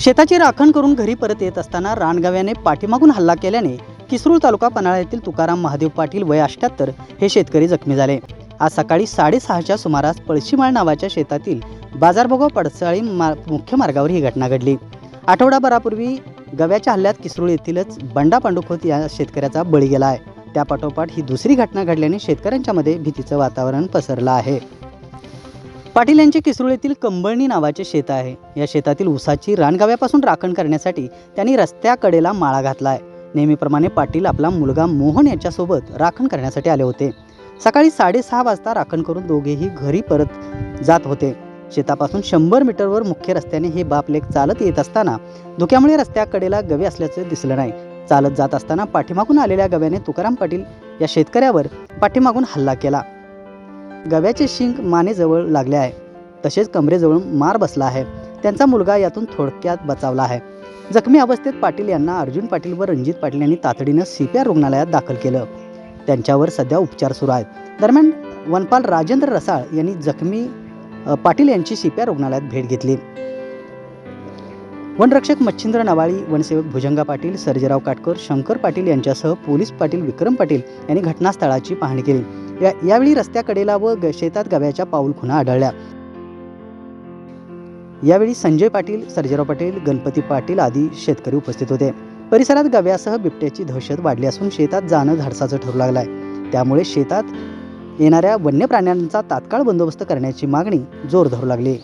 शेताची राखण करून घरी परत येत असताना रानगाव्याने पाठीमागून हल्ला केल्याने किसरूळ तालुका पन्हाळा येथील तुकाराम महादेव पाटील वय अष्ट्याहत्तर हे शेतकरी जखमी झाले. आज सकाळी साडेसहाच्या सुमारास पळशीमाळ नावाच्या शेतातील बाजारभोगाव पडसाळी मा मुख्य मार्गावर ही घटना घडली. आठवडाभरापूर्वी गव्याच्या हल्ल्यात किसरूळ येथीलच बंडा पांडुखोत या शेतकऱ्याचा बळी गेला आहे. त्यापाठोपाठ ही दुसरी घटना घडल्याने शेतकऱ्यांच्यामध्ये भीतीचं वातावरण पसरलं आहे. पाटील यांचे किसरूळ येथील कंबळणी नावाचे शेत आहे. या शेतातील ऊसाची रानगाव्यापासून राखण करण्यासाठी त्यांनी रस्त्याकडेला माळा घातला आहे नेहमीप्रमाणे पाटील आपला मुलगा मोहन याच्यासोबत राखण करण्यासाठी आले होते. सकाळी साडेसहा वाजता राखण करून दोघेही घरी परत जात होते. शेतापासून शंभर मीटरवर मुख्य रस्त्याने हे बापलेख चालत येत असताना धुक्यामुळे रस्त्याकडेला गवे असल्याचे दिसलं नाही. चालत जात असताना पाठीमागून आलेल्या गव्याने तुकाराम पाटील या शेतकऱ्यावर पाठीमागून हल्ला केला. गव्याचे शिंग मानेजवळ लागले आहे. तसेच कमरेजवळून मार बसला आहे. त्यांचा मुलगा यातून थोडक्यात बचावला आहे. जखमी अवस्थेत पाटील यांना अर्जुन पाटील व रणजित पाटील यांनी तातडीनं सीपीआर रुग्णालयात दाखल केलं. त्यांच्यावर सध्या उपचार सुरू आहेत. दरम्यान वनपाल राजेंद्र रसाळ यांनी जखमी पाटील यांची सीपीआर रुग्णालयात भेट घेतली. वनरक्षक मच्छिंद्र नवाळी वनसेवक भुजंगा पाटील सर्जेराव काटकर शंकर पाटील यांच्यासह पोलीस पाटील विक्रम पाटील यांनी घटनास्थळाची पाहणी केली. या यावेळी रस्त्याकडेला व ग- शेतात गव्याच्या पाऊल खुणा आढळल्या. यावेळी संजय पाटील सर्जेराव पाटील गणपती पाटील आदी शेतकरी उपस्थित होते. परिसरात गव्यासह बिबट्याची दहशत वाढली असून शेतात जाणं धाडसाचं ठरू लागलं आहे त्यामुळे शेतात येणाऱ्या वन्य प्राण्यांचा तात्काळ बंदोबस्त करण्याची मागणी जोर धरू लागली.